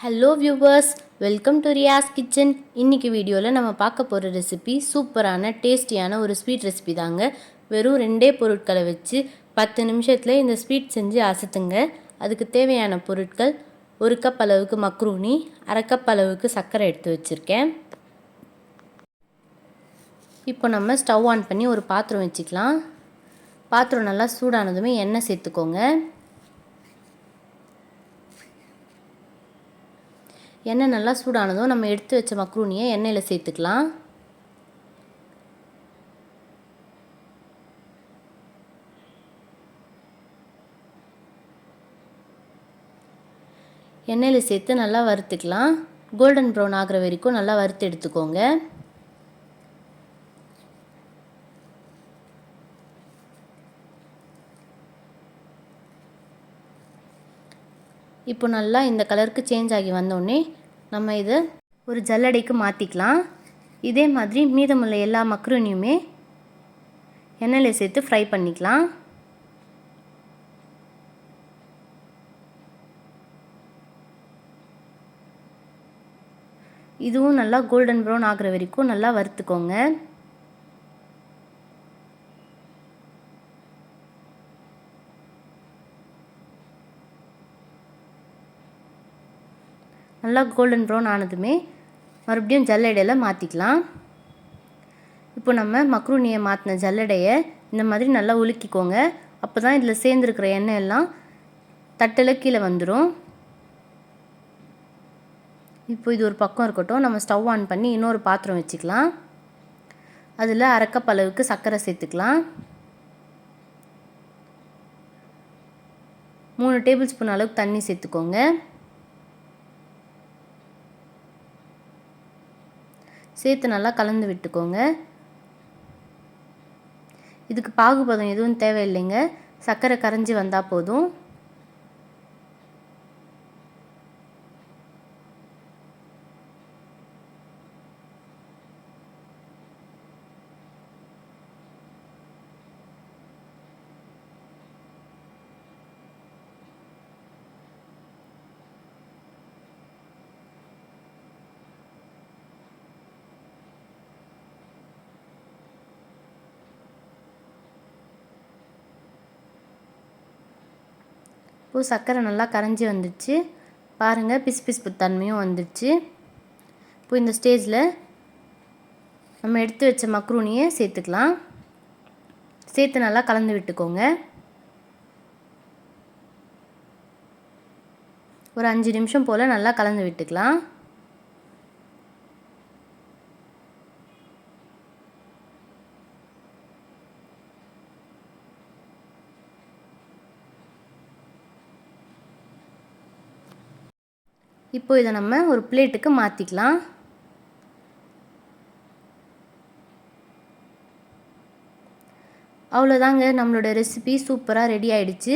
Hello viewers welcome to Riyas kitchen இன்னைக்கு வீடியோவில் நம்ம பார்க்க போகிற ரெசிபி சூப்பரான டேஸ்டியான ஒரு ஸ்வீட் ரெசிபி தாங்க. வெறும் ரெண்டே பொருட்களை வச்சு பத்து நிமிஷத்தில் இந்த ஸ்வீட் செஞ்சு அசத்துங்க. அதுக்கு தேவையான பொருட்கள் ஒரு கப் அளவுக்கு மக்ரூனி அரை கப் அளவுக்கு சர்க்கரை எடுத்து வச்சுருக்கேன். இப்போ நம்ம ஸ்டவ் ஆன் பண்ணி ஒரு பாத்திரம் வச்சுக்கலாம். பாத்திரம் நல்லா சூடானதுமே எண்ணெய் சேர்த்துக்கோங்க. எண்ணெய் நல்லா சூடானதும் நம்ம எடுத்து வச்ச மக்ரூனியை எண்ணெயில் சேர்த்துக்கலாம். எண்ணெயில் சேர்த்து நல்லா வறுத்துக்கலாம். கோல்டன் ப்ரௌன் ஆகிற வரைக்கும் நல்லா வறுத்து எடுத்துக்கோங்க. இப்போ நல்லா இந்த கலருக்கு சேஞ்ச் ஆகி வந்தோடனே நம்ம இதை ஒரு ஜல்லடைக்கு மாற்றிக்கலாம் இதே மாதிரி மீதமுள்ள எல்லா மக்ரூனியுமே எண்ணெயில் சேர்த்து ஃப்ரை பண்ணிக்கலாம். இதுவும் நல்லா கோல்டன் ப்ரௌன் ஆகிற வரைக்கும் நல்லா வறுத்துக்கோங்க. நல்லா கோல்டன் ப்ரௌன் ஆனதுமே மறுபடியும் ஜல்லடையில் மாற்றிக்கலாம் இப்போ நம்ம மக்ரூனியை மாற்றின ஜல்லடையை இந்த மாதிரி நல்லா உலுக்கிக்கோங்க. அப்போ தான் இதில் சேர்ந்துருக்கிற எண்ணெய் எல்லாம் தட்டில் கீழே வந்துடும் இப்போ இது ஒரு பக்கம் இருக்கட்டும். நம்ம ஸ்டவ் ஆன் பண்ணி இன்னொரு பாத்திரம் வச்சுக்கலாம். அதில் அரைக்கப் அளவுக்கு சர்க்கரை சேர்த்துக்கலாம். மூணு டேபிள் ஸ்பூன் அளவுக்கு தண்ணி சேர்த்துக்கோங்க. சேர்த்து நல்லா கலந்து விட்டுக்கோங்க. இதுக்கு பாகுபதம் எதுவும் தேவையில்லைங்க. சர்க்கரை கரைஞ்சி வந்தால் போதும். இப்போது சர்க்கரை நல்லா கரைஞ்சி வந்துடுச்சு பாருங்கள் பிசு பிசுப்பு தன்மையும் வந்துடுச்சு இப்போ இந்த ஸ்டேஜில் நம்ம எடுத்து வச்ச மக்ரூனியை சேர்த்துக்கலாம். சேர்த்து நல்லா கலந்து விட்டுக்கோங்க. ஒரு அஞ்சு நிமிஷம் போல் நல்லா கலந்து விட்டுக்கலாம். இப்போ இதை நம்ம ஒரு பிளேட்டுக்கு மாற்றிக்கலாம் அவ்வளோதாங்க நம்மளோட ரெசிபி சூப்பராக ரெடி ஆயிடுச்சு.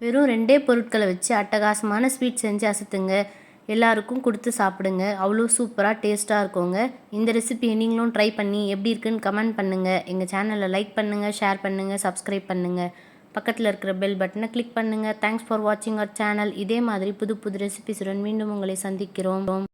வெறும் ரெண்டே பொருட்களை வச்சு அட்டகாசமான ஸ்வீட் செஞ்சு அசத்துங்க. எல்லாருக்கும் கொடுத்து சாப்பிடுங்க. அவ்வளோ சூப்பராக டேஸ்ட்டாக இருக்குங்க. இந்த ரெசிபியை நீங்களும் ட்ரை பண்ணி எப்படி இருக்குன்னு கமெண்ட் பண்ணுங்கள் எங்கள் சேனலை லைக் பண்ணுங்கள் ஷேர் பண்ணுங்கள் சப்ஸ்கிரைப் பண்ணுங்கள் பக்கத்தில் இருக்கிற பெல் பட்டனை கிளிக் பண்ணுங்கள் தேங்க்ஸ் ஃபார் வாட்சிங் அவர் சேனல் இதே மாதிரி புது புது ரெசிபிஸுடன் மீண்டும் உங்களை சந்திக்கிறோம்.